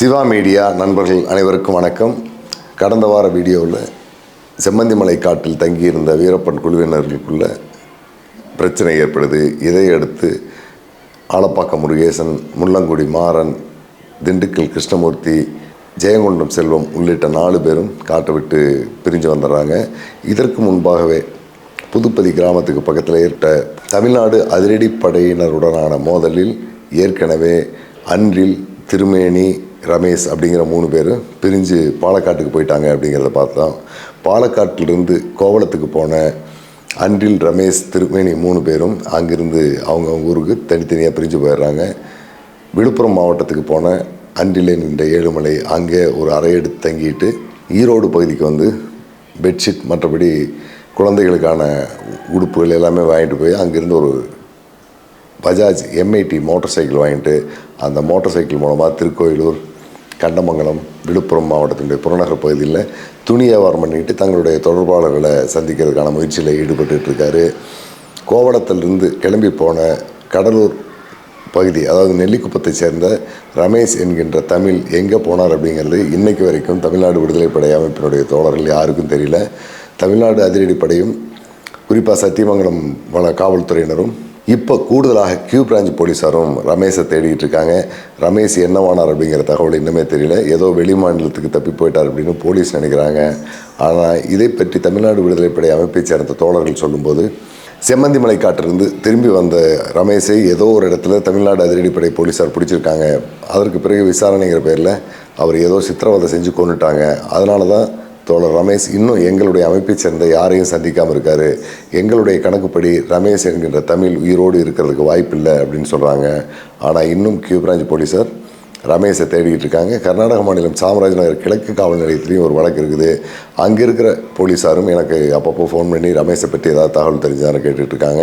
Siva media நண்பர்கள் அனைவருக்கும் வணக்கம். கடந்த வார வீடியோவில் செம்மந்திமலை காட்டில் தங்கியிருந்த வீரப்பன் குழுவினர்களுக்குள்ள பிரச்சனை ஏற்படுது. இதையடுத்து ஆலப்பாக்கம் முருகேசன் முள்ளங்குடி மாறன் திண்டுக்கல் கிருஷ்ணமூர்த்தி ஜெயங்கொண்டம் செல்வம் உள்ளிட்ட நாலு பேரும் காட்டை விட்டு பிரிஞ்சு வந்துடுறாங்க. இதற்கு முன்பாகவே புதுப்பதி கிராமத்துக்கு பக்கத்தில் ஏற்பட்ட தமிழ்நாடு அதிரடிப்படையினருடனான மோதலில் ஏற்கனவே அன்றில் திருமேனி ரமேஷ் அப்படிங்கிற மூணு பேர் பிரிஞ்சு பாலக்காட்டுக்கு போயிட்டாங்க அப்படிங்கிறத பார்த்தோம் பாலக்காட்டிலிருந்து கோவளத்துக்கு போன அன்றில் ரமேஷ் திருமேனி மூணு பேரும் அங்கிருந்து அவங்க ஊருக்கு தனித்தனியாக பிரிஞ்சு போயிடுறாங்க. விழுப்புரம் மாவட்டத்துக்கு போன அன்றிலே நின்ற ஏழுமலை அங்கே ஒரு அறை எடுத்து தங்கிட்டு ஈரோடு பகுதிக்கு வந்து பெட்ஷீட் மற்றபடி குழந்தைகளுக்கான உடுப்புகள் எல்லாமே வாங்கிட்டு போய் அங்கேருந்து ஒரு பஜாஜ் எம்ஐடி மோட்டார் சைக்கிள் வாங்கிட்டு அந்த மோட்டார் சைக்கிள் மூலமாக திருக்கோயிலூர் கண்டமங்கலம் விழுப்புரம் மாவட்டத்தினுடைய புறநகர் பகுதியில் துணி வியாபாரம் பண்ணிட்டு தங்களுடைய தொடர்பாளர்களை சந்திக்கிறதுக்கான முயற்சியில் ஈடுபட்டுருக்காரு கோவளத்திலிருந்து கிளம்பி போன கடலூர் பகுதி அதாவது நெல்லிக்குப்பத்தை சேர்ந்த ரமேஷ் என்கின்ற தமிழ் எங்கே போனார் அப்படிங்கிறது இன்னைக்கு வரைக்கும் தமிழ்நாடு விடுதலை படை அமைப்பினுடைய தோழர்கள் யாருக்கும் தெரியல. தமிழ்நாடு அதிரடிப்படையும் குறிப்பாக சத்தியமங்கலம் வன காவல்துறையினரும் இப்போ கூடுதலாக கியூ பிரான்ச் போலீஸாரும் ரமேஷை தேடிட்டு இருக்காங்க. ரமேஷ் என்னவானார் அப்படிங்கிற தகவல் இன்னுமே தெரியல. ஏதோ வெளி மாநிலத்துக்கு தப்பி போயிட்டார் அப்படின்னு போலீஸ் நினைக்கிறாங்க. ஆனால் இதை பற்றி தமிழ்நாடு விடுதலைப்படை அமைப்பைச் சேர்ந்த தோழர்கள் சொல்லும்போது செம்மந்திமலை காட்டிலிருந்து திரும்பி வந்த ரமேஷை ஏதோ ஒரு இடத்துல தமிழ்நாடு அதிரடிப்படை போலீஸார் பிடிச்சிருக்காங்க. அதற்கு பிறகு விசாரணைங்கிற பேரில் அவர் ஏதோ சித்திரவதை செஞ்சு கொண்டுட்டாங்க அதனால தான் தோழர் ரமேஷ் இன்னும் எங்களுடைய அமைப்பைச் சேர்ந்த யாரையும் சந்திக்காமல் இருக்காரு. எங்களுடைய கணக்குப்படி ரமேஷ் என்கின்ற தமிழ் உயிரோடு இருக்கிறதுக்கு வாய்ப்பில்லை அப்படின்னு சொல்கிறாங்க ஆனால் இன்னும் கியூ பிரான்ச் போலீஸார் ரமேஷை தேடிக்கிட்டு இருக்காங்க. கர்நாடக மாநிலம் சாமராஜ் நகர் கிழக்கு காவல் நிலையத்துலேயும் ஒரு வழக்கு இருக்குது. அங்கே இருக்கிற போலீஸாரும் எனக்கு அப்பப்போ ஃபோன் பண்ணி ரமேஷை பற்றி ஏதாவது தகவல் தெரிஞ்சான்னு கேட்டுட்டு இருக்காங்க.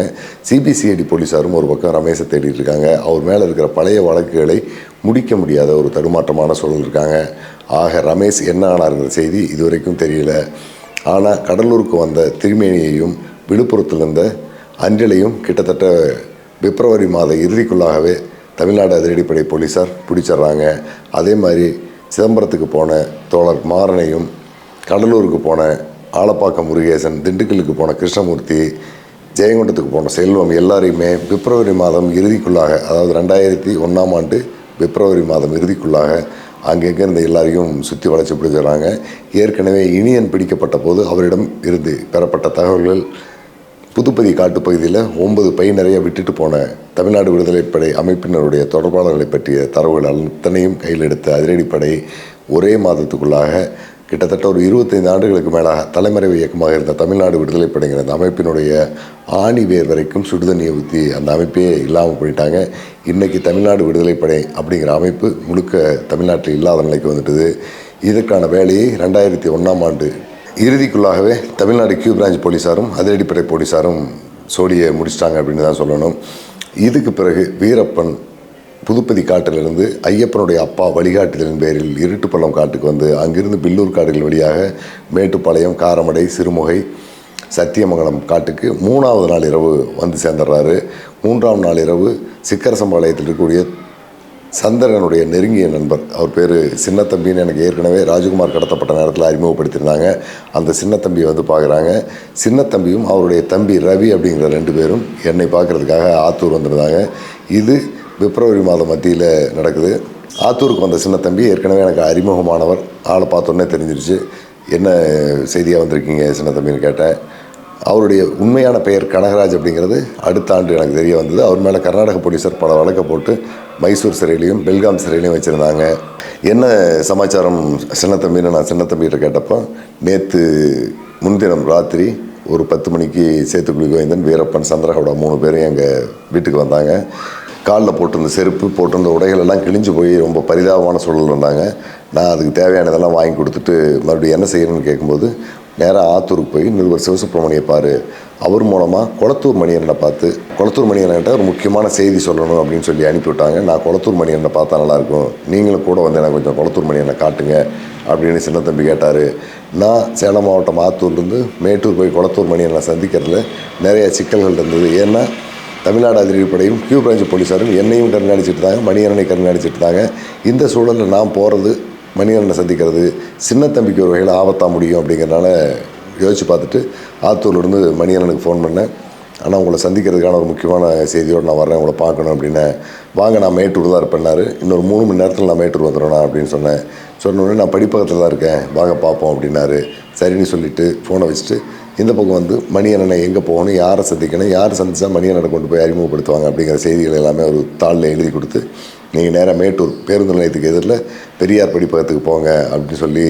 சிபிசிஐடி போலீஸாரும் ஒரு பக்கம் ரமேஷை தேடிட்டு இருக்காங்க. அவர் மேலே இருக்கிற பழைய வழக்குகளை முடிக்க முடியாத ஒரு தடுமாற்றமான சூழல் இருக்காங்க. ஆக ரமேஷ் என்ன ஆனாருங்கிற செய்தி இதுவரைக்கும் தெரியல. ஆனால் கடலூருக்கு வந்த திருமேனியையும் விழுப்புரத்தில் இருந்த அஞ்சலையும் கிட்டத்தட்ட பிப்ரவரி மாத இறுதிக்குள்ளாகவே தமிழ்நாடு அதிரடிப்படை போலீஸார் பிடிச்சிட்றாங்க. அதே மாதிரி சிதம்பரத்துக்கு போன தோழர் மாறனையும் கடலூருக்கு போன ஆலப்பாக்கம் முருகேசன் திண்டுக்கலுக்கு போன கிருஷ்ணமூர்த்தி ஜெயங்கொண்டத்துக்கு போன செல்வம் எல்லாரையுமே பிப்ரவரி மாதம் இறுதிக்குள்ளாக அதாவது ரெண்டாயிரத்தி ஒன்றாம் ஆண்டு பிப்ரவரி மாதம் இறுதிக்குள்ளாக அங்கங்கே இருந்த எல்லாரையும் சுற்றி வளைச்சி பிடிச்சிடுறாங்க ஏற்கனவே இனியன் பிடிக்கப்பட்ட போது அவரிடம் இருந்து பெறப்பட்ட தகவல்கள் புதுப்பதி காட்டுப்பகுதியில் ஒன்பது பை நிறைய விட்டுட்டு போன தமிழ்நாடு விடுதலைப்படை அமைப்பினருடைய தொடர்பாளர்களை பற்றிய தரவுகள் அத்தனையும் கையில் எடுத்த அதிரடிப்படை ஒரே மாதத்துக்குள்ளாக கிட்டத்தட்ட ஒரு இருபத்தைந்து ஆண்டுகளுக்கு மேலாக தலைமறைவு இயக்கமாக இருந்த தமிழ்நாடு விடுதலைப்படைங்கிற அந்த அமைப்பினுடைய ஆணி வேர் வரைக்கும் சுடுதண்ணியை ஊற்றி அந்த அமைப்பே இல்லாமல் போயிட்டாங்க. இன்றைக்கி தமிழ்நாடு விடுதலைப்படை அப்படிங்கிற அமைப்பு முழுக்க தமிழ்நாட்டில் இல்லாத நிலைக்கு வந்துட்டது. இதற்கான வேலையை ரெண்டாயிரத்தி ஒன்றாம் ஆண்டு இறுதிக்குள்ளாகவே தமிழ்நாடு கியூ பிரான்ச் போலீஸாரும் அதிரடிப்படை போலீஸாரும் சோடியை முடிச்சிட்டாங்க அப்படின்னு தான் சொல்லணும். இதுக்கு பிறகு வீரப்பன் புதுப்பதி காட்டிலிருந்து ஐயப்பனுடைய அப்பா வழிகாட்டுதலின் பேரில் இருட்டுப்பள்ளம் காட்டுக்கு வந்து அங்கிருந்து பில்லூர் காடுகள் வழியாக மேட்டுப்பாளையம் காரமடை சிறுமுகை சத்தியமங்கலம் காட்டுக்கு மூணாவது நாள் இரவு வந்து சேர்ந்துடுறாரு. மூன்றாம் நாள் இரவு சிக்கரசம்பாளையத்தில் இருக்கக்கூடிய சந்திரனுடைய நெருங்கிய நண்பர். அவர் பேர் சின்னத்தம்பின்னு எனக்கு ஏற்கனவே ராஜகுமார் கடத்தப்பட்ட நேரத்தில் அறிமுகப்படுத்தியிருந்தாங்க. அந்த சின்னத்தம்பியை வந்து பார்க்குறாங்க. சின்னத்தம்பியும் அவருடைய தம்பி ரவி அப்படிங்கிற ரெண்டு பேரும் என்னை பார்க்குறதுக்காக ஆத்தூர் வந்திருந்தாங்க. இது பிப்ரவரி மாதம் மத்தியில் நடக்குது. ஆத்தூருக்கு வந்த சின்னத்தம்பி ஏற்கனவே எனக்கு அறிமுகமானவர். ஆளை பார்த்தோன்னே தெரிஞ்சிருச்சு. என்ன செய்தியாக வந்திருக்கீங்க? சின்னத்தம்பின்னு கேட்டேன். அவருடைய உண்மையான பெயர் கனகராஜ் அப்படிங்கிறது அடுத்த ஆண்டு எனக்கு தெரிய வந்தது. அவர் மேலே கர்நாடக போலீஸார் பல வழக்கை போட்டு மைசூர் சிறையிலையும் பெல்காம் சிறையிலையும் வச்சுருந்தாங்க. என்ன சமாச்சாரம் சின்னத்தம்பின்னு நான் சின்னத்தம்பிகிட்ட கேட்டப்போ நேற்று முன்தினம் ராத்திரி ஒரு பத்து மணிக்கு சேத்துக்குழி கோவிந்தன் வீரப்பன் சந்திரகவுடா மூணு பேரும் எங்கள் வீட்டுக்கு வந்தாங்க. காலில் போட்டிருந்த செருப்பு போட்டிருந்த உடைகள் எல்லாம் கிழிஞ்சு போய் ரொம்ப பரிதாபமான சூழல் இருந்தாங்க. நான் அதுக்கு தேவையானதெல்லாம் வாங்கி கொடுத்துட்டு மறுபடியும் என்ன செய்யணும்னு கேட்கும்போது நேராக ஆத்தூருக்கு போய் நிருபர் சிவசுப்ரமணியை பாரு அவர் மூலமாக குளத்தூர் மணியனை பார்த்து குளத்தூர் மணியன்கிட்ட ஒரு முக்கியமான செய்தி சொல்லணும் அப்படின்னு சொல்லி அனுப்பிவிட்டாங்க நான் குளத்தூர் மணியனை பார்த்தா நல்லாயிருக்கும் நீங்களும் கூட வந்து எனக்கு கொஞ்சம் குளத்தூர் மணியனை காட்டுங்க அப்படின்னு சின்ன தம்பி கேட்டார். நான் சேலம் மாவட்டம் ஆத்தூர்லேருந்து மேட்டூர் போய் குளத்தூர் மணியனை சந்திக்கிறதுல நிறைய சிக்கல்கள் இருந்தது. ஏன்னா தமிழ்நாடு அதிரடிப்படையும் கியூ பிரான்ச் போலீஸாரும் என்னையும் கண்காணிச்சுட்டு இருந்தாங்க மணியரனை கண்காணிச்சுட்டு இருந்தாங்க இந்த சூழலில் நான் போகிறது மணியரனை சந்திக்கிறது சின்ன தம்பிக்கு ஒரு வகையில் ஆபத்தாக முடியும் அப்படிங்கிறனால யோசித்து பார்த்துட்டு ஆத்தூர்லேருந்து மணியரனுக்கு ஃபோன் பண்ணேன். ஆனால் உங்களை சந்திக்கிறதுக்கான ஒரு முக்கியமான செய்தியோடு நான் வரேன் உங்களை பார்க்கணும் அப்படின்னேன் வாங்க நான் மேட்டூர் தான் இருப்பேன்னாரு இன்னொரு மூணு மணி நேரத்தில் நான் மேட்டூர் வந்துடுறேன் அப்படின்னு சொன்னேன். சொன்ன உடனே நான் படிப்பகத்தில் தான் இருக்கேன். வாங்க பார்ப்போம் அப்படின்னாரு. சரின்னு சொல்லிவிட்டு ஃபோனை வச்சுட்டு இந்த பக்கம் வந்து மணியண்ணனை எங்கே போகணும் யாரை சந்திக்கணும் யார் சந்தித்தா மணியண்ணனை கொண்டு போய் அறிமுகப்படுத்துவாங்க அப்படிங்கிற செய்திகள் எல்லாமே ஒரு தாளில் எழுதி கொடுத்து நீங்கள் நேராக மேட்டூர் பேருந்து நிலையத்துக்கு எதிரில் பெரியார் படிப்பகத்துக்கு போங்க அப்படின்னு சொல்லி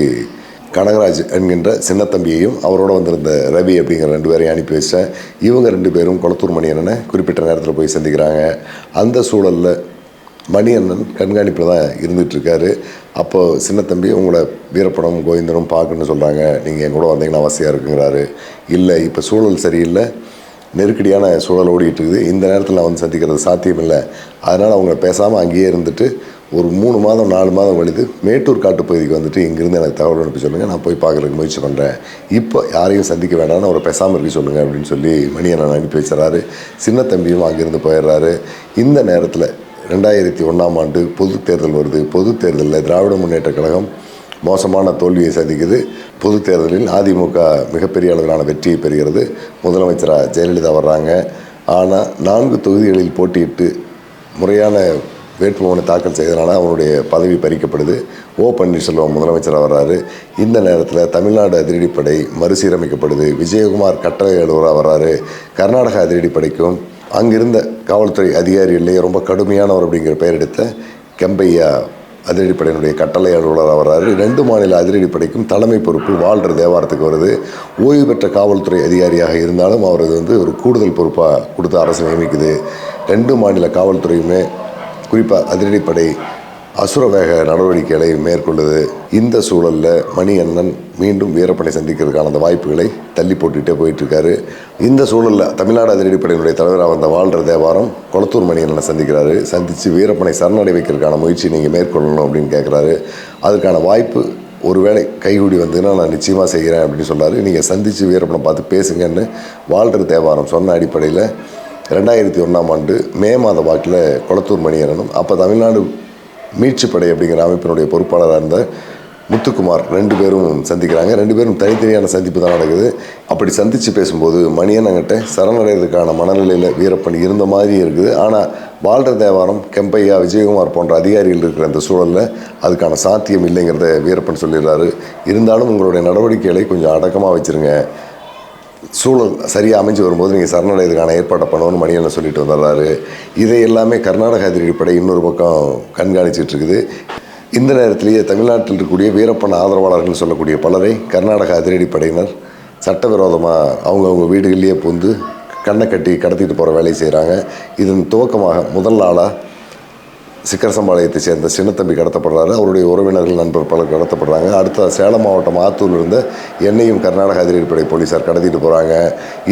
கனகராஜ் என்கின்ற சின்னத்தம்பியையும் அவரோட வந்திருந்த ரவி அப்படிங்கிற ரெண்டு பேரையும் அனுப்பி வச்சேன். இவங்க ரெண்டு பேரும் குளத்தூர் மணியண்ணனை குறிப்பிட்ட நேரத்தில் போய் சந்திக்கிறாங்க. அந்த சூழலில் மணியண்ணன் கண்காணிப்பில் தான் இருந்துகிட்ருக்காரு அப்போது சின்ன தம்பி உங்களை வீரப்படம் கோவிந்தனும் பார்க்கணுன்னு சொல்கிறாங்க நீங்கள் என் கூட வந்தீங்கன்னா வசதியாக இருக்குங்கிறாரு. இல்லை இப்போ சூழல் சரியில்லை. நெருக்கடியான சூழல் ஓடிட்டு இருக்குது. இந்த நேரத்தில் நான் வந்து சந்திக்கிறது சாத்தியம் இல்லை அதனால் அவங்க பேசாமல் அங்கேயே இருந்துட்டு ஒரு மூணு மாதம் நாலு மாதம் கழித்து மேட்டூர் காட்டுப்பகுதிக்கு வந்துட்டு இங்கேருந்து எனக்கு தகவல் அனுப்பி சொல்லுங்கள் நான் போய் பார்க்குறதுக்கு முயற்சி பண்ணுறேன் இப்போ யாரையும் சந்திக்க வேண்டாம்னு அவரை பேசாமல் இருக்க சொல்லுங்கள் அப்படின்னு சொல்லி மணி மணியண்ணன் அனுப்பி வச்சுறாரு சின்ன தம்பியும் அங்கேருந்து போயிடுறாரு. இந்த நேரத்தில் ரெண்டாயிரத்தி ஒன்றாம் ஆண்டு பொது தேர்தல் வருது. பொது தேர்தலில் திராவிட முன்னேற்ற கழகம் மோசமான தோல்வியை சந்திக்குது. பொது தேர்தலில் அதிமுக மிகப்பெரிய அளவிலான வெற்றியை பெறுகிறது. முதலமைச்சராக ஜெயலலிதா வர்றாங்க. ஆனால் நான்கு தொகுதிகளில் போட்டியிட்டு முறையான வேட்புமனு தாக்கல் செய்தனால அவருடைய பதவி பறிக்கப்படுது. ஓ பன்னீர்செல்வம் முதலமைச்சராக வர்றாரு. இந்த நேரத்தில் தமிழ்நாடு அதிரடிப்படை மறுசீரமைக்கப்படுது. விஜயகுமார் கட்டளை அலுவலராக வர்றாரு. கர்நாடக அதிரடிப்படைக்கும் அங்கிருந்த காவல்துறை அதிகாரிகளிலேயே ரொம்ப கடுமையானவர் அப்படிங்கிற பெயர் எடுத்த கெம்பையா அதிரடிப்படையினுடைய கட்டளை அலுவலராக வர்றாரு. ரெண்டு மாநில அதிரடிப்படைக்கும் தலைமை பொறுப்பு வாழ்ற தேவாரத்துக்கு வருது. ஓய்வு பெற்ற காவல்துறை அதிகாரியாக இருந்தாலும் அவரது வந்து ஒரு கூடுதல் பொறுப்பாக கொடுத்து அரசு நியமிக்குது. ரெண்டு மாநில காவல்துறையுமே குறிப்பாக அதிரடிப்படை அசுரவேக நடவடிக்கைகளை மேற்கொள்ளுது. இந்த சூழலில் மணி அண்ணன் மீண்டும் வீரப்பனை சந்திக்கிறதுக்கான அந்த வாய்ப்புகளை தள்ளி போட்டுகிட்டே போயிட்டுருக்காரு. இந்த சூழலில் தமிழ்நாடு அதிரடிப்படையினுடைய தலைவராக வந்த வாழ்ற தேவாரம் கொளத்தூர் மணி அண்ணனை சந்திக்கிறாரு. சந்தித்து வீரப்பனை சரணடை வைக்கிறதுக்கான முயற்சி நீங்கள் மேற்கொள்ளணும் அப்படின்னு கேட்குறாரு அதுக்கான வாய்ப்பு ஒருவேளை கைகூடி வந்ததுன்னா நான் நிச்சயமாக செய்கிறேன் அப்படின்னு சொன்னார் நீங்கள் சந்தித்து வீரப்பனை பார்த்து பேசுங்கன்னு வாழ்ற தேவாரம் சொன்ன அடிப்படையில் ரெண்டாயிரத்தி ஒன்றாம் ஆண்டு மே மாத வாக்கில் கொளத்தூர் மணியரனும் அப்போ தமிழ்நாடு மீட்சிப்படை அப்படிங்கிற அமைப்பினுடைய பொறுப்பாளராக இருந்த முத்துக்குமார் ரெண்டு பேரும் சந்திக்கிறாங்க. ரெண்டு பேரும் தனித்தனியான சந்திப்பு தான் நடக்குது. அப்படி சந்தித்து பேசும்போது மணியனங்கிட்ட சரணடைகிறதுக்கான மனநிலையில் வீரப்பன் இருந்த மாதிரி இருக்குது. ஆனால் வாழ்ற தேவாரம் கெம்பையா விஜயகுமார் போன்ற அதிகாரிகள் இருக்கிற அந்த சூழலில் அதுக்கான சாத்தியம் இல்லைங்கிறத வீரப்பன் சொல்லிடுறாரு. இருந்தாலும் உங்களுடைய நடவடிக்கைகளை கொஞ்சம் அடக்கமாக வச்சுருங்க. சூழல் சரியாக அமைஞ்சு வரும்போது நீங்கள் சரணாலயத்துக்கான ஏற்பாட்டை பண்ணணும்னு மணியனை சொல்லிட்டு வந்துடுறாரு. இதை எல்லாமே கர்நாடக அதிரடிப்படை இன்னொரு பக்கம் கண்காணிச்சிட்டு இருக்குது. இந்த நேரத்திலேயே தமிழ்நாட்டில் இருக்கக்கூடிய வீரப்பன் ஆதரவாளர்கள் சொல்லக்கூடிய பலரை கர்நாடக அதிரடிப்படையினர் சட்டவிரோதமாக அவங்கவுங்க வீடுகளிலேயே புந்து கண்ணை கட்டி கடத்திட்டு போகிற வேலையை செய்கிறாங்க இதன் துவக்கமாக முதல் நாளாக சிக்கரசம்பாளையத்தை சேர்ந்த சின்னத்தம்பி கடத்தப்படுறாரு. அவருடைய உறவினர்கள் நண்பர் பலர் கடத்தப்படுறாங்க. அடுத்த சேலம் மாவட்டம் ஆத்தூரில் இருந்த என்னையும் கர்நாடக அதிரடிப்படை போலீஸார் கடத்திட்டு போகிறாங்க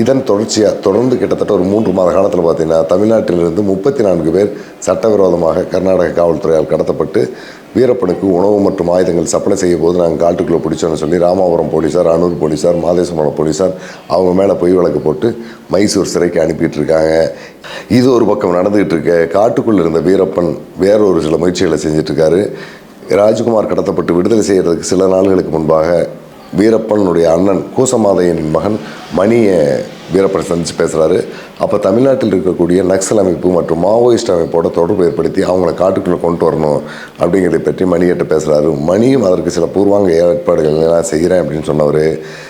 இதன் தொடர்ச்சியாக தொடர்ந்து கிட்டத்தட்ட ஒரு மூன்று மாத காலத்தில் பார்த்தீங்கன்னா தமிழ்நாட்டிலிருந்து முப்பத்தி நான்கு பேர் சட்டவிரோதமாக கர்நாடக காவல்துறையால் கடத்தப்பட்டு வீரப்பனுக்கு உணவு மற்றும் ஆயுதங்கள் சப்ளை செய்யும் போது நாங்கள் காட்டுக்குள்ளே பிடிச்சோன்னு சொல்லி ராமாபுரம் போலீஸார் அனூர் போலீஸார் மாதேஸ்வரம் போலீஸார் அவங்க மேலே பொய் வழக்கு போட்டு மைசூர் சிறைக்கு அனுப்பிட்டு இருக்காங்க. இது ஒரு பக்கம் நடந்துகிட்டு இருக்க. காட்டுக்குள்ளே இருந்த வீரப்பன் வேற ஒரு சில முயற்சிகளை செஞ்சிட்ருக்காரு ராஜ்குமார் கடத்தப்பட்டு விடுதலை செய்கிறதுக்கு சில நாள்களுக்கு முன்பாக வீரப்பனுடைய அண்ணன் கூசமாதையனின் மகன் மணியை வீரப்பன் சந்தித்து பேசுகிறாரு அப்போ தமிழ்நாட்டில் இருக்கக்கூடிய நக்சல் அமைப்பு மற்றும் மாவோயிஸ்ட் அமைப்போட தொடர்பு ஏற்படுத்தி அவங்கள காட்டுக்குள்ளே கொண்டு வரணும் அப்படிங்கிறதை பற்றி மணியிட்ட பேசுகிறாரு மணியும் அதற்கு சில பூர்வாங்க ஏற்பாடுகள் எல்லாம் செய்கிறேன் அப்படின்னு சொன்னவர்.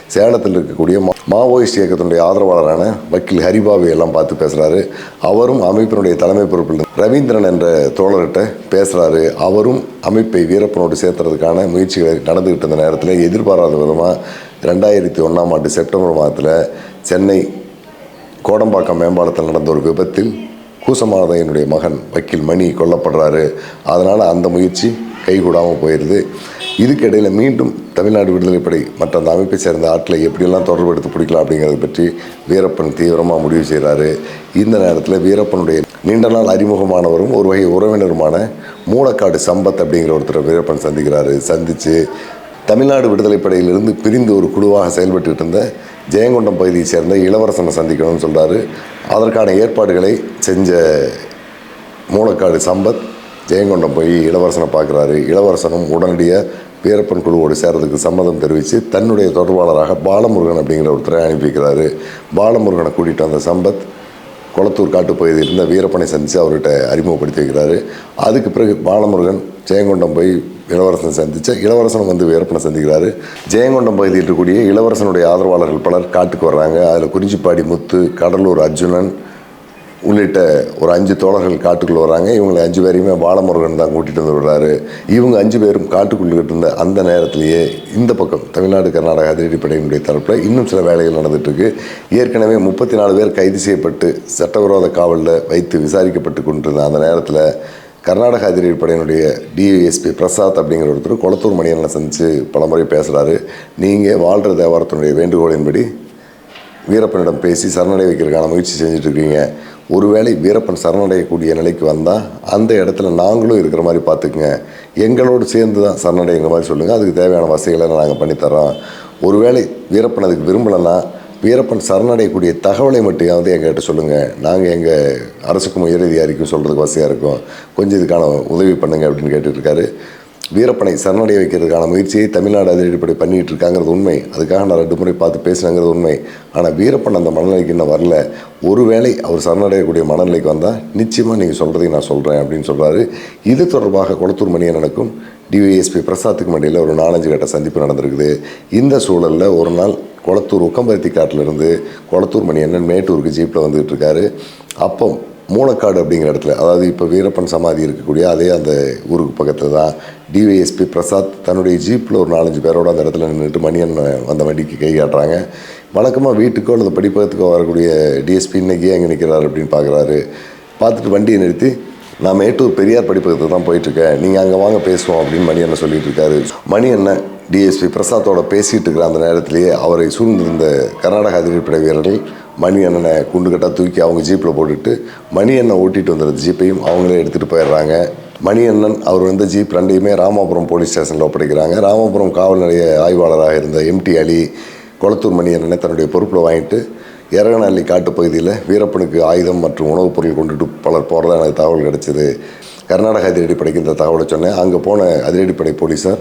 சேலத்தில் இருக்கக்கூடிய மா- மாவோயிஸ்ட் இயக்கத்தினுடைய ஆதரவாளரான வக்கீல் ஹரிபாபு எல்லாம் பார்த்து பேசுகிறாரு அவரும் அமைப்பினுடைய தலைமை பொறுப்பில் ரவீந்திரன் என்ற தோழர்கிட்ட பேசுகிறாரு அவரும் அமைப்பை வீரப்பனோடு சேர்த்துறதுக்கான முயற்சிகள் நடந்துகிட்டு இருந்த நேரத்தில் எதிர்பாராத விதமாக ரெண்டாயிரத்தி ஒன்றாம் ஆண்டு செப்டம்பர் மாதத்தில் சென்னை கோடம்பாக்கம் மேம்பாலத்தில் நடந்த ஒரு விபத்தில் கூசமாதையனுடைய மகன் வக்கீல் மணி கொல்லப்படுறாரு. அதனால் அந்த முயற்சி கைகூடாமல் போயிடுது இதுக்கிடையில் மீண்டும் தமிழ்நாடு விடுதலைப்படை மற்ற அந்த அமைப்பை சேர்ந்த ஆட்களை எப்படியெல்லாம் தொடர்பு எடுத்து பிடிக்கலாம் அப்படிங்கிறத பற்றி வீரப்பன் தீவிரமாக முடிவு செய்கிறாரு இந்த நேரத்தில் வீரப்பனுடைய நீண்ட நாள் அறிமுகமானவரும் ஒரு வகை உறவினருமான மூலக்காடு சம்பத் அப்படிங்கிற ஒருத்தர் வீரப்பன் சந்திக்கிறாரு. சந்தித்து தமிழ்நாடு விடுதலைப்படையிலிருந்து பிரிந்து ஒரு குழுவாக செயல்பட்டுக்கிட்டு இருந்த ஜெயங்கொண்டம் பகுதியை சேர்ந்த இளவரசனை சந்திக்கணும்னு சொல்கிறாரு அதற்கான ஏற்பாடுகளை செஞ்ச மூலக்காடு சம்பத் ஜெயங்கொண்டம் போய் இளவரசனை பார்க்குறாரு. இளவரசனும் உடனடியாக வீரப்பன் குழுவோடு சேர்றதுக்கு சம்மதம் தெரிவித்து தன்னுடைய தொடர்பாளராக பாலமுருகன் அப்படிங்கிற ஒருத்தரை அனுப்பிக்கிறாரு பாலமுருகனை கூட்டிகிட்டு வந்த சம்பத் குளத்தூர் காட்டுப்பகுதியில் இருந்த வீரப்பனை சந்தித்து அவர்கிட்ட அறிமுகப்படுத்தி வைக்கிறாரு. அதுக்கு பிறகு பாலமுருகன் ஜெயங்கொண்டம் போய் இளவரசன் சந்தித்த இளவரசன் வந்து வீரப்பனை சந்திக்கிறாரு. ஜெயங்கொண்டம் பகுதியில் இருக்கக்கூடிய இளவரசனுடைய ஆதரவாளர்கள் பலர் காட்டுக்கு வர்றாங்க. அதில் குறிஞ்சிப்பாடி முத்து கடலூர் அர்ஜுனன் உள்ளிட்ட ஒரு அஞ்சு தோழர்கள் காட்டுக்குள்ளே வராங்க இவங்களை அஞ்சு பேரையுமே பாலமுருகன் தான் கூட்டிகிட்டு வந்து விடுறாரு. இவங்க அஞ்சு பேரும் காட்டுக்குள்ளிட்டு இருந்த அந்த நேரத்திலேயே இந்த பக்கம் தமிழ்நாடு கர்நாடக அதிரடிப்படையினுடைய தரப்பில் இன்னும் சில வேலைகள் நடந்துகிட்ருக்கு இருக்கு ஏற்கனவே முப்பத்தி நாலு பேர் கைது செய்யப்பட்டு சட்டவிரோத காவலில் வைத்து விசாரிக்கப்பட்டு கொண்டிருந்த அந்த நேரத்தில் கர்நாடக அதிரடிப்படையினுடைய டிஎஸ்பி பிரசாத் அப்படிங்கிற ஒருத்தர் கொளத்தூர் மணியனை சந்தித்து பலமுறை பேசுகிறாரு நீங்கள் வாழ்கிற தேவாரத்தினுடைய வேண்டுகோளின்படி வீரப்பனிடம் பேசி சரணடை வைக்கிறதுக்கான முயற்சி செஞ்சுட்டு இருக்கீங்க. ஒருவேளை வீரப்பன் சரணடையக்கூடிய நிலைக்கு வந்தால் அந்த இடத்துல நாங்களும் இருக்கிற மாதிரி பார்த்துக்குங்க. எங்களோடு சேர்ந்து தான் சரணடைங்கிற மாதிரி சொல்லுங்கள் அதுக்கு தேவையான வசதிகளை நாங்கள் பண்ணித்தரோம் ஒருவேளை வீரப்பன் அதுக்கு விரும்பலைன்னா வீரப்பன் சரணடையக்கூடிய தகவலை மட்டும் எங்கள்கிட்ட சொல்லுங்கள் நாங்கள் எங்கள் அரசுக்கும் உயரதிகாரிக்கும் சொல்கிறதுக்கு வசதியாக இருக்கும். கொஞ்சம் இதுக்கான உதவி பண்ணுங்க அப்படின்னு கேட்டுட்ருக்காரு வீரப்பனை சரணடைய வைக்கிறதுக்கான முயற்சியை தமிழ்நாடு அதிரடிப்படை பண்ணிகிட்டு இருக்காங்கிறது உண்மை. அதுக்காக நான் ரெண்டு முறை பார்த்து பேசுனாங்கிறது உண்மை. ஆனால் வீரப்பன் அந்த மனநிலைக்கு இன்னும் வரல. ஒருவேளை அவர் சரணடையக்கூடிய மனநிலைக்கு வந்தால் நிச்சயமாக நீங்கள் சொல்கிறதையும் நான் சொல்கிறேன் அப்படின்னு சொல்கிறாரு இது தொடர்பாக கொளத்தூர் மணியனனுக்கும் டிவிஎஸ்பி பிரசாத்துக்கு மண்டியில் ஒரு நாலஞ்சு கட்ட சந்திப்பு நடந்திருக்குது. இந்த சூழலில் ஒரு நாள் குளத்தூர் உக்கம்பருத்தி காட்டிலிருந்து குளத்தூர் மணியண்ணன் மேட்டூருக்கு ஜீப்பில் வந்துகிட்டு இருக்காரு. அப்போ மூலக்காடு அப்படிங்கிற இடத்துல அதாவது இப்போ வீரப்பன் சமாதி இருக்கக்கூடிய அதே அந்த ஊருக்கு பக்கத்தில் தான் டிவைஎஸ்பி பிரசாத் தன்னுடைய ஜீப்பில் ஒரு நாலஞ்சு பேரோட அந்த இடத்துல நின்றுட்டு மணியன் அந்த வண்டிக்கு கை காட்டுறாங்க. வழக்கமாக வீட்டுக்கோ அல்லது படிப்பகத்துக்கோ வரக்கூடிய டிஎஸ்பி இன்றைக்கி அங்கே நிற்கிறாரு அப்படின்னு பார்க்குறாரு பார்த்துட்டு வண்டியை நிறுத்தி நான் மேட்டூர் பெரியார் படிப்பகத்துக்கு தான் போயிட்டுருக்கேன். நீங்கள் அங்கே வாங்க பேசுவோம் அப்படின்னு மணி அண்ணன் சொல்லிட்டு இருக்காரு. மணி டிஎஸ்பி பிரசாத்தோட பேசிகிட்டு இருக்கிற அந்த நேரத்திலேயே அவரை சூழ்ந்திருந்த கர்நாடக அதிரடிப்படை வீரர்கள் மணி அண்ணனை குண்டுக்கட்டாக தூக்கி அவங்க ஜீப்பில் போட்டுட்டு மணி அண்ணன் ஓட்டிகிட்டு வந்துடுற ஜீப்பையும் அவங்களே எடுத்துகிட்டு போயிடுறாங்க. மணி அண்ணன் அவர் வந்து ஜீப் ரெண்டையுமே ராமாபுரம் போலீஸ் ஸ்டேஷனில் ஒப்படைக்கிறாங்க. ராமாபுரம் காவல் நிலைய ஆய்வாளராக இருந்த எம்டி அலி கொளத்தூர் மணி அண்ணனை தன்னுடைய பொறுப்பில் வாங்கிட்டு எரகனஹள்ளி காட்டுப்பகுதியில் வீரப்பனுக்கு ஆயுதம் மற்றும் உணவுப் பொருள் கொண்டுட்டு பலர் போகிறதா எனக்கு தகவல் கிடச்சிது. கர்நாடக அதிரடிப்படைக்கு இந்த தகவலை சொன்னேன். அங்கே போன அதிரடிப்படை போலீஸார்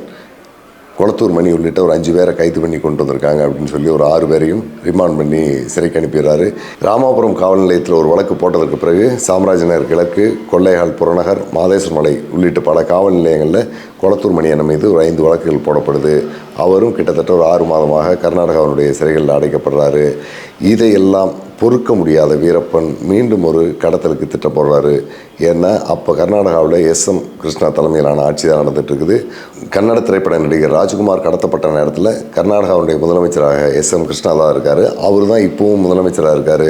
குளத்தூர் மணி உள்ளிட்ட ஒரு அஞ்சு பேரை கைது பண்ணி கொண்டு வந்திருக்காங்க அப்படின்னு சொல்லி ஒரு ஆறு பேரையும் ரிமாண்ட் பண்ணி சிறைக்கு அனுப்பிடுறாரு. ராமாபுரம் காவல் நிலையத்தில் ஒரு வழக்கு போட்டதற்கு பிறகு சாம்ராஜ்நகர் கிழக்கு கொள்ளைகால் புறநகர் மாதேஸ்வரமலை உள்ளிட்ட பல காவல் நிலையங்களில் குளத்தூர் மணியன் மீது ஒரு ஐந்து வழக்குகள் போடப்படுது. அவரும் கிட்டத்தட்ட ஒரு ஆறு மாதமாக கர்நாடகாவினுடைய சிறைகளில் அடைக்கப்படுறாரு. இதையெல்லாம் பொறுக்க முடியாத வீரப்பன் மீண்டும் ஒரு கடத்தலுக்கு திட்டப்படுறாரு. ஏன்னா அப்போ கர்நாடகாவில் எஸ். எம். கிருஷ்ணா தலைமையிலான ஆட்சி தான் நடந்துகிட்ருக்குது இருக்குது கன்னட திரைப்பட நடிகர் ராஜ்குமார் கடத்தப்பட்ட நேரத்தில் கர்நாடகாவுடைய முதலமைச்சராக எஸ். எம். கிருஷ்ணா தான் இருக்கார். அவர் தான் இப்போவும் முதலமைச்சராக இருக்கார்.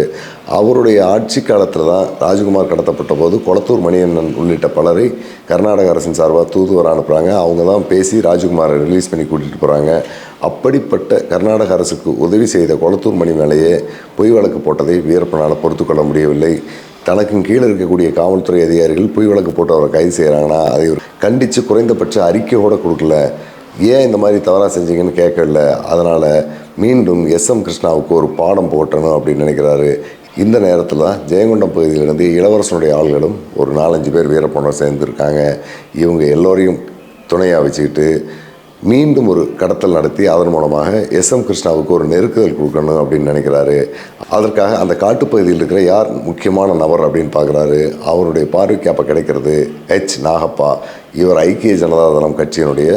அவருடைய ஆட்சி காலத்தில் தான் ராஜ்குமார் கடத்தப்பட்ட போது கொளத்தூர் மணியண்ணன் உள்ளிட்ட பலரை கர்நாடக அரசின் சார்பாக தூதுவர அனுப்புகிறாங்க அவங்க தான் பேசி ராஜ்குமாரை ரிலீஸ் பண்ணி கூட்டிகிட்டு போகிறாங்க அப்படிப்பட்ட கர்நாடக அரசுக்கு உதவி செய்த கொளத்தூர் மணி மேலேயே பொய் வழக்கு போட்டதை வீரப்பனால் பொறுத்துக்கொள்ள முடியவில்லை. தனக்கும் கீழே இருக்கக்கூடிய காவல்துறை அதிகாரிகள் பொய் வழக்கு போட்டு அவரை கைது செய்கிறாங்கன்னா அதை கண்டித்து குறைந்தபட்ச அறிக்கை கூட கொடுக்கல. ஏன் இந்த மாதிரி தவறாக செஞ்சீங்கன்னு கேட்கல. அதனால் மீண்டும் எஸ் எம் கிருஷ்ணாவுக்கு ஒரு பாடம் போட்டணும் அப்படின்னு நினைக்கிறாரு. இந்த நேரத்தில் தான் ஜெயங்கொண்டம் பகுதியிலிருந்து இளவரசனுடைய ஆள்களும் ஒரு நாலஞ்சு பேர் வீரப்பனோட சேர்ந்துருக்காங்க. இவங்க எல்லோரையும் துணையாக வச்சுக்கிட்டு மீண்டும் ஒரு கடத்தல் நடத்தி அதன் மூலமாக எஸ் எம் கிருஷ்ணாவுக்கு ஒரு நெருக்குதல் கொடுக்கணும் அப்படின்னு நினைக்கிறாரு. அதற்காக அந்த காட்டுப்பகுதியில் இருக்கிற யார் முக்கியமான நபர் அப்படின்னு பார்க்குறாரு. அவருடைய பார்வைக்கு அப்போ கிடைக்கிறது ஹெச் நாகப்பா. இவர் ஐக்கிய ஜனதாதளம் கட்சியினுடைய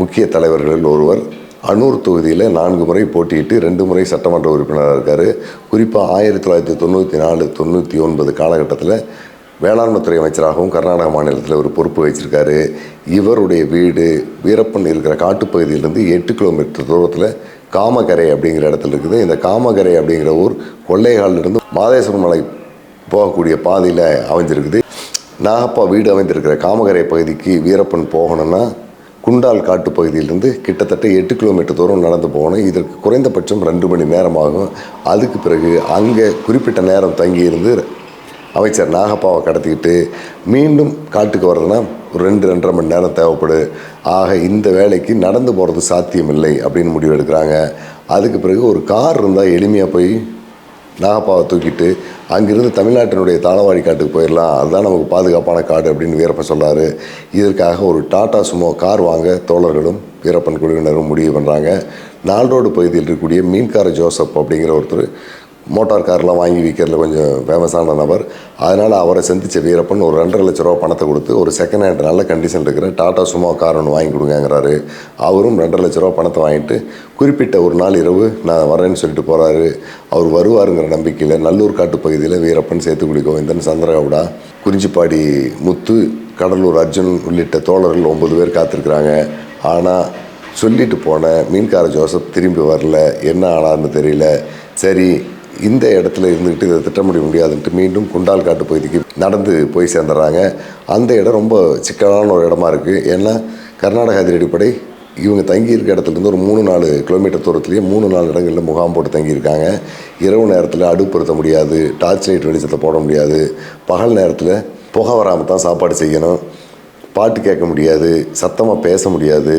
முக்கிய தலைவர்களில் ஒருவர். அன்னூர் தொகுதியில் நான்கு முறை போட்டியிட்டு ரெண்டு முறை சட்டமன்ற உறுப்பினராக இருக்கார். குறிப்பாக ஆயிரத்தி தொள்ளாயிரத்தி தொண்ணூற்றி நாலு தொண்ணூற்றி ஒன்பது காலகட்டத்தில் வேளாண்மைத்துறை அமைச்சராகவும் கர்நாடக மாநிலத்தில் ஒரு பொறுப்பு வச்சிருக்காரு. இவருடைய வீடு வீரப்பன் இருக்கிற காட்டுப்பகுதியிலேருந்து எட்டு கிலோமீட்டர் தூரத்தில் காமகரை அப்படிங்கிற இடத்துல இருக்குது. இந்த காமகரை அப்படிங்கிற ஊர் கொள்ளைகாலிலிருந்து மாதேஸ்வரம் மலை போகக்கூடிய பாதையில் அமைஞ்சிருக்குது. நாகப்பா வீடு அமைந்திருக்கிற காமகரை பகுதிக்கு வீரப்பன் போகணும்னா குண்டால் காட்டு பகுதியிலிருந்து கிட்டத்தட்ட எட்டு கிலோமீட்டர் தூரம் நடந்து போகணும். இதற்கு குறைந்தபட்சம் ரெண்டு மணி நேரம் ஆகும் அதுக்கு பிறகு அங்கே குறிப்பிட்ட நேரம் தங்கியிருந்து அமைச்சர் நாகப்பாவை கடத்திக்கிட்டு மீண்டும் காட்டுக்கு வர்றதுன்னா ஒரு ரெண்டு ரெண்டரை மணி நேரம் தேவைப்படு. ஆக இந்த வேலைக்கு நடந்து போகிறது சாத்தியமில்லை அப்படின்னு முடிவு எடுக்கிறாங்க. அதுக்கு பிறகு ஒரு கார் இருந்தால் எளிமையாக போய் நாகப்பாவை தூக்கிட்டு அங்கிருந்து தமிழ்நாட்டினுடைய தாளவாடி காட்டுக்கு போயிடலாம் அதுதான் நமக்கு பாதுகாப்பான காடு அப்படின்னு வீரப்பன் சொல்கிறார் இதற்காக ஒரு டாடா சுமோ கார் வாங்க தோழர்களும் வீரப்பன் குழுவினரும் முடிவு பண்ணுறாங்க நால்ரோடு பகுதியில் இருக்கக்கூடிய மீன்கார ஜோசப் அப்படிங்கிற ஒருத்தர் மோட்டார் கார்லாம் வாங்கி விற்கிறதுல கொஞ்சம் ஃபேமஸான நபர். அதனால் அவரை சந்தித்த வீரப்பன் ஒரு ரெண்டரை லட்ச ரூபா பணத்தை கொடுத்து ஒரு செகண்ட் ஹேண்ட் நல்ல கண்டிஷன் இருக்கிற டாடா சுமோ கார் ஒன்று வாங்கி கொடுங்கங்கிறாரு. அவரும் ரெண்டரை லட்ச ரூபா பணத்தை வாங்கிட்டு குறிப்பிட்ட ஒரு நாள் இரவு நான் வரேன்னு சொல்லிட்டு போகிறாரு அவர் வருவாருங்கிற நம்பிக்கையில் நல்லூர் காட்டு பகுதியில் வீரப்பன் சேத்துக்குடி கோவிந்தன் சந்திரகவுடா குறிஞ்சிப்பாடி முத்து கடலூர் அர்ஜுன் உள்ளிட்ட தோழர்கள் ஒம்பது பேர் காத்திருக்கிறாங்க. ஆனால் சொல்லிட்டு போன மீன்கார ஜோசப் திரும்பி வரல. என்ன ஆனார்னு தெரியல. சரி இந்த இடத்துல இருந்துக்கிட்டு இதை திட்டமிட முடியாதுன்ட்டு மீண்டும் குண்டால் காட்டு பகுதிக்கு நடந்து போய் சேர்ந்துடுறாங்க. அந்த இடம் ரொம்ப சிக்கலான ஒரு இடமா இருக்குது ஏன்னா கர்நாடக அதிரடிப்படை இவங்க தங்கியிருக்க இடத்துலேருந்து ஒரு மூணு நாலு கிலோமீட்டர் தூரத்துலேயே மூணு நாலு இடங்களில் முகாம் போட்டு தங்கியிருக்காங்க இரவு நேரத்தில் அடுப்படுத்த முடியாது டார்ச் லைட் வெளிச்சத்தை போட முடியாது. பகல் நேரத்தில் புகை வராமல் தான் சாப்பாடு செய்யணும். பாட்டு கேட்க முடியாது சத்தமாக பேச முடியாது.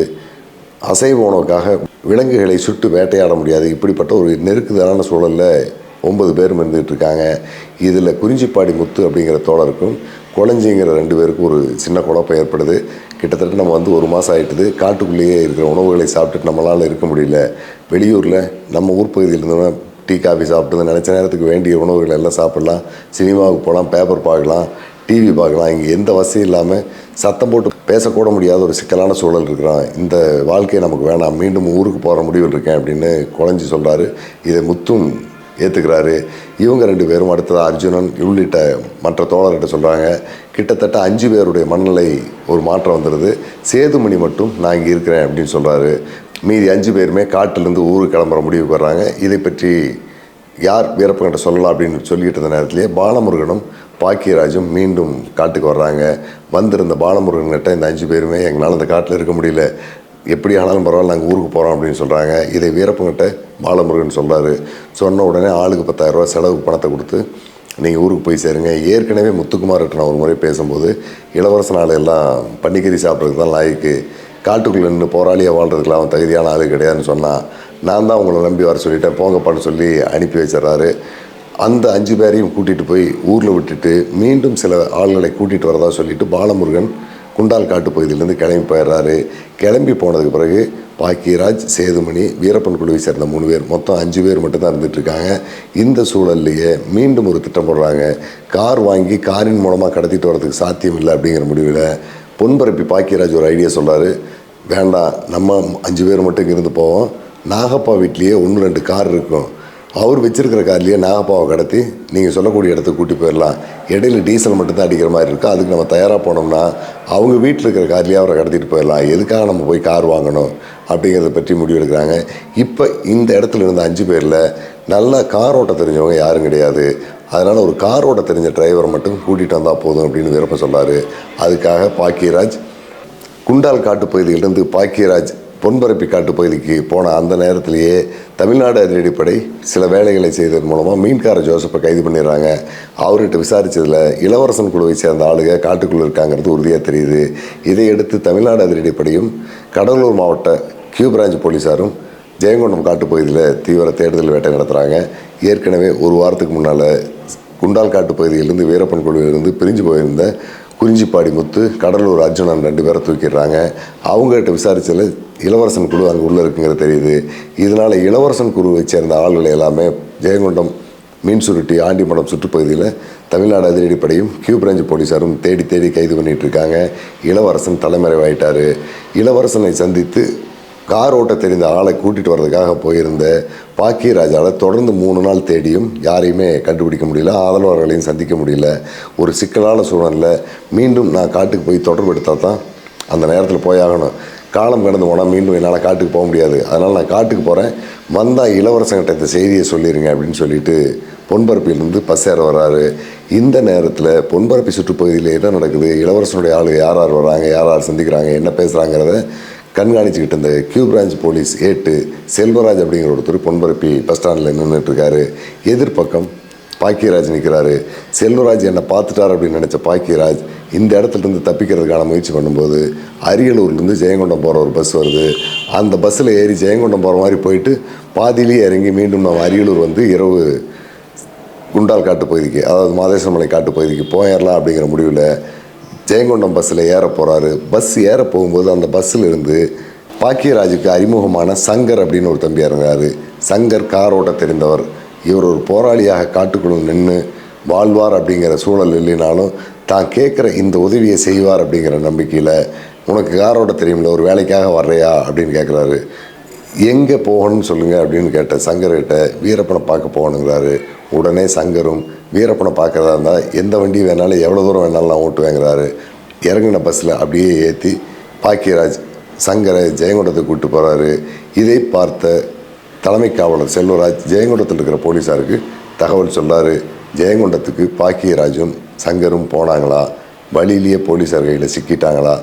அசைவ உணவுக்காக விலங்குகளை சுட்டு வேட்டையாட முடியாது. இப்படிப்பட்ட ஒரு நெருக்குதலான சூழலில் ஒன்பது பேரும் இருந்துகிட்டு இருக்காங்க இதில் குறிஞ்சிப்பாடி முத்து அப்படிங்கிற தோழருக்கும் குழஞ்சிங்கிற ரெண்டு பேருக்கும் ஒரு சின்ன குழப்பம் ஏற்படுது. கிட்டத்தட்ட நம்ம வந்து ஒரு மாதம் ஆயிட்டுது. காட்டுக்குள்ளேயே இருக்கிற உணவுகளை சாப்பிட்டுட்டு நம்மளால் இருக்க முடியல. வெளியூரில் நம்ம ஊர் பகுதியில் இருந்தோம்னா டீ காஃபி சாப்பிட்டு நினச்ச நேரத்துக்கு வேண்டிய உணவுகளை எல்லாம் சாப்பிட்லாம். சினிமாவுக்கு போகலாம் பேப்பர் பார்க்கலாம் டிவி பார்க்கலாம். இங்கே எந்த வசதியும் இல்லாமல் சத்தம் போட்டு பேசக்கூட முடியாத ஒரு சிக்கலான சூழல் இருக்கிறான். இந்த வாழ்க்கையை நமக்கு வேணாம். மீண்டும் ஊருக்கு போகிற முடிவில் இருக்கேன் அப்படின்னு குழஞ்சி சொல்கிறாரு இதை முத்தும் ஏற்றுக்கிறாரு இவங்க ரெண்டு பேரும் அடுத்தது அர்ஜுனன் உள்ளிட்ட மற்ற தோழர்கிட்ட சொல்கிறாங்க கிட்டத்தட்ட அஞ்சு பேருடைய மனநிலை ஒரு மாற்றம் வந்துடுது சேதுமணி மட்டும் நான் இங்கே இருக்கிறேன் அப்படின்னு சொல்கிறாரு மீதி அஞ்சு பேருமே காட்டிலேருந்து ஊருக்கு கிளம்புற முடிவு பெறாங்க இதை பற்றி யார் வீரப்பங்கிட்ட சொல்லலாம் அப்படின்னு சொல்லிக்கிட்டு இருந்த நேரத்திலேயே பாலமுருகனும் பாக்கியராஜும் மீண்டும் காட்டுக்கு வர்றாங்க. வந்திருந்த பாலமுருகன்கிட்ட இந்த அஞ்சு பேருமே எங்களால் அந்த காட்டில் இருக்க முடியல. எப்படி ஆனாலும் பரவாயில்ல நாங்கள் ஊருக்கு போகிறோம் அப்படின்னு சொல்கிறாங்க இதை வீரப்பங்கிட்ட பாலமுருகன் சொல்கிறாரு சொன்ன உடனே ஆளுக்கு பத்தாயிரரூபா செலவு பணத்தை கொடுத்து நீங்கள் ஊருக்கு போய் சேருங்க. ஏற்கனவே முத்துக்குமார்கிட்ட நான் ஒரு முறை பேசும்போது இளவரசனால் எல்லாம் பன்னிக்கறி சாப்பிட்றதுக்கு தான் லாய்க்கு. காட்டுக்குள்ளே நின்று போராளியாக வாழ்கிறதுக்குலாம் அவன் தகுதியான ஆளு கிடையாதுன்னு சொன்னான் நான் தான் உங்களை நம்பி வர சொல்லிட்டேன். போங்கப்பான்னு சொல்லி அனுப்பி வச்சிடறாரு. அந்த அஞ்சு பேரையும் கூட்டிகிட்டு போய் ஊரில் விட்டுட்டு மீண்டும் சில ஆள்களை கூட்டிகிட்டு வரதா சொல்லிவிட்டு பாலமுருகன் குண்டால் காட்டு பகுதியிலேருந்து கிளம்பி போயிடுறாரு. கிளம்பி போனதுக்கு பிறகு பாக்கியராஜ் சேதுமணி வீரப்பன் குழுவை சேர்ந்த மூணு பேர் மொத்தம் அஞ்சு பேர் மட்டும்தான் இருந்துகிட்ருக்காங்க இந்த சூழல்லையே மீண்டும் ஒரு திட்டம் போடுறாங்க. கார் வாங்கி காரின் மூலமாக கடத்திட்டு வரதுக்கு சாத்தியம் இல்லை அப்படிங்கிற முடிவில் பொன்பரப்பி பாக்கியராஜ் ஒரு ஐடியா சொல்கிறாரு வேண்டாம் நம்ம அஞ்சு பேர் மட்டும் இங்கிருந்து போவோம். நாகப்பா வீட்லேயே ஒன்று ரெண்டு கார் இருக்கும். அவர் வச்சிருக்கிற கார்லேயே நாகப்பாவை கடத்தி நீங்கள் சொல்லக்கூடிய இடத்துக்கு கூட்டி போயிடலாம் இடையில டீசல் மட்டும்தான் அடிக்கிற மாதிரி இருக்கும் அதுக்கு நம்ம தயாராக போனோம்னா அவங்க வீட்டில் இருக்கிற கார்லேயே அவரை கடத்திட்டு போயிடலாம் எதுக்காக நம்ம போய் கார் வாங்கணும் அப்படிங்கிறத பற்றி முடிவெடுக்கிறாங்க இப்போ இந்த இடத்துல இருந்த அஞ்சு பேரில் நல்லா கார் ஓட்ட தெரிஞ்சவங்க யாரும் கிடையாது. அதனால் ஒரு கார் ஓட்ட தெரிஞ்ச டிரைவரை மட்டும் கூட்டிகிட்டு வந்தால் போதும் அப்படின்னு விருப்பம் சொன்னார். அதுக்காக பாக்கியராஜ் குண்டால் காட்டு பகுதியிலிருந்து பாக்கியராஜ் பொன்பரப்பி காட்டு பகுதிக்கு போன அந்த நேரத்திலேயே தமிழ்நாடு அதிரடிப்படை சில வேலைகளை செய்ததன் மூலமாக மீன்கார ஜோசப்பை கைது பண்ணிடுறாங்க. அவர்கிட்ட விசாரித்ததில் இளவரசன் குழுவை சேர்ந்த ஆளுக காட்டுக்குள்ளே இருக்காங்கிறது உறுதியாக தெரியுது. இதையடுத்து தமிழ்நாடு அதிரடிப்படையும் கடலூர் மாவட்ட கியூ பிரான்ச் போலீஸாரும் ஜெயங்கொண்டம் காட்டுப்பகுதியில் தீவிர தேடுதல் வேட்டை நடத்துகிறாங்க ஏற்கனவே ஒரு வாரத்துக்கு முன்னால் குண்டால் காட்டு பகுதியிலிருந்து வீரப்பன் குழுவிலிருந்து பிரிஞ்சு போயிருந்த குறிஞ்சிப்பாடி முத்து கடலூர் அர்ஜுனன் ரெண்டு பேரை தூக்கிடுறாங்க. அவங்ககிட்ட விசாரிச்சதில் இளவரசன் குழு அங்கே உள்ளே இருக்குங்கிறது தெரியுது. இதனால் இளவரசன் குழுவை சேர்ந்த ஆள்கள் எல்லாமே ஜெயங்கொண்டம் மீன் சுருட்டி ஆண்டிமடம் சுற்றுப்பகுதியில் தமிழ்நாடு அதிரடிப்படையும் கியூ பிரான்ச் போலீஸாரும் தேடி தேடி கைது பண்ணிகிட்டு இருக்காங்க. இளவரசன் தலைமறைவாயிட்டார். இளவரசனை சந்தித்து கார் ஓட்ட தெரிந்த ஆளை கூட்டிகிட்டு வர்றதுக்காக போயிருந்த பாக்கியராஜால தொடர்ந்து மூணு நாள் தேடியும் யாரையுமே கண்டுபிடிக்க முடியல ஆதரவாளர்களையும் சந்திக்க முடியல. ஒரு சிக்கலான சூழலில் மீண்டும் நான் காட்டுக்கு போய் தொடர்பு எடுத்தால் தான் அந்த நேரத்தில் போயாகணும் காலம் கடந்து போனால் மீண்டும் என்னால் காட்டுக்கு போக முடியாது. அதனால் நான் காட்டுக்கு போகிறேன் வந்தால் இளவரசங்கிட்ட இந்த செய்தியை சொல்லிடுங்க அப்படின்னு சொல்லிட்டு பொன்பரப்பிலிருந்து பஸ் ஏற வர்றாரு. இந்த நேரத்தில் பொன்பரப்பி சுற்றுப்பகுதியில் என்ன நடக்குது? இளவரசனுடைய ஆளு யார் யார் வர்றாங்க யார் யார் சந்திக்கிறாங்க? என்ன பேசுகிறாங்கிறத கண்காணிச்சுக்கிட்டு இருந்த கியூ பிரான்ச் போலீஸ் ஏட்டு செல்வராஜ் அப்படிங்கிற ஒருத்தர் பொன்பரப்பி பஸ் ஸ்டாண்டில் நின்றுட்டுருக்காரு எதிர்பக்கம் எதிர்ப்பக்கம் பாக்கியராஜ் நிற்கிறாரு செல்வராஜ் என்னை பார்த்துட்டார் அப்படின்னு நினச்ச பாக்கியராஜ் இந்த இடத்துல இருந்து தப்பிக்கிறதுக்கான முயற்சி பண்ணும்போது அரியலூர்லேருந்து ஜெயங்கொண்டம் போகிற ஒரு பஸ் வருது. அந்த பஸ்ஸில் ஏறி ஜெயங்கொண்டம் போகிற மாதிரி போயிட்டு பாதியிலேயே இறங்கி மீண்டும் நம்ம அரியலூர் வந்து இரவு குண்டால் காட்டு பகுதிக்கு அதாவது மாதேஸ்வரமலை காட்டு பகுதிக்கு போயிடலாம் அப்படிங்கிற முடிவில் ஜெயங்கொண்டம் பஸ்ஸில் ஏற போகிறாரு பஸ் ஏற போகும்போது அந்த பஸ்ஸில் இருந்து பாக்கியராஜுக்கு அறிமுகமான சங்கர் அப்படின்னு ஒரு தம்பி இறங்குறாரு. சங்கர் கார் ஓட்ட தெரிந்தவர். இவர் ஒரு போராளியாக காட்டுக்குள்ள நின்று வாழ்வார் அப்படிங்கிற சூழல் இல்லைனாலும் தான் கேட்குற இந்த உதவியை செய்வார் அப்படிங்கிற நம்பிக்கையில் உனக்கு காரோட தெரியும்ல ஒரு வேலைக்காக வர்றையா? அப்படின்னு கேட்குறாரு. எங்கே போகணும்னு சொல்லுங்கள் அப்படின்னு கேட்டேன். சங்கர்கிட்ட வீரப்பனை பார்க்க போகணுங்கிறாரு. உடனே சங்கரும் வீரப்பனை பார்க்கறதா இருந்தால் எந்த வண்டி வேணாலும் எவ்வளோ தூரம் வேணாலும் நான் ஓட்டுவேங்கிறாரு. இறங்கின பஸ்ஸில் அப்படியே ஏற்றி பாக்கியராஜ் சங்கரை ஜெயங்கொண்டத்துக்கு கூப்பிட்டு போகிறாரு இதை பார்த்த தலைமை காவலர் செல்வராஜ் ஜெயங்கொண்டத்தில் இருக்கிற போலீஸாருக்கு தகவல் சொல்கிறார் ஜெயங்கொண்டத்துக்கு பாக்கியராஜும் சங்கரும் போனாங்களா? வழியிலேயே போலீஸார் கையில் சிக்கிட்டாங்களா?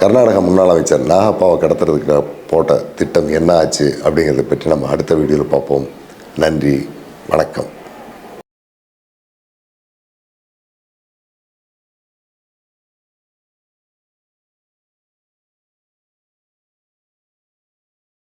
கர்நாடக முன்னாள் அமைச்சர் நாகப்பாவை கடத்துறதுக்கு போட்ட திட்டம் என்ன ஆச்சு அப்படிங்கிறத பற்றி நம்ம அடுத்த வீடியோவில் பார்ப்போம். நன்றி வணக்கம்.